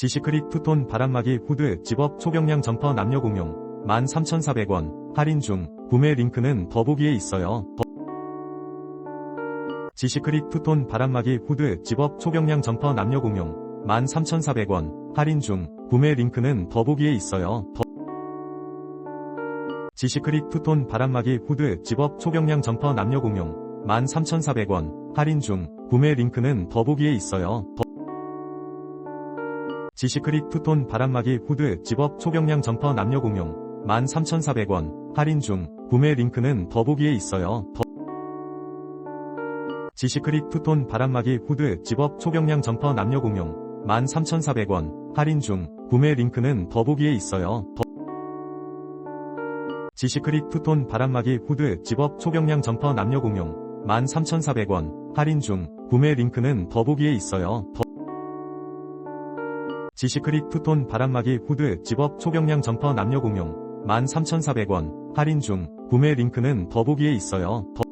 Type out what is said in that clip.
지시크릭 투톤 바람막이 후드 집업 초경량 점퍼 남녀 공용 13,400원 할인 중 구매 링크는 더보기에 있어요. 더- 지시크릭 투톤 바람막이 후드 집업 초경량 점퍼 남녀 공용 13,400원 할인 중 구매 링크는 더보기에 있어요. 더- 지시크릭 투톤 바람막이 후드 집업 초경량 점퍼 남녀 공용 13,400원 할인 중 구매 링크는 더보기에 있어요. 더- 지시크릭 투톤 바람막이 후드 집업 초경량 점퍼 남녀 공용 13,400원 할인 중 구매 링크는 더보기에 있어요. 더- 지시크릭 투톤 바람막이 후드 집업 초경량 점퍼 남녀 공용 13,400원 할인 중 구매 링크는 더보기에 있어요. 더- 지시크릭 투톤 바람막이 후드 집업 초경량 점퍼 남녀 공용 13,400원 할인 중 구매 링크는 더보기에 있어요. 더- 지시크릭 투톤 바람막이 후드 집업 초경량 점퍼 남녀 공용 13,400원 할인 중 구매 링크는 더보기에 있어요. 더-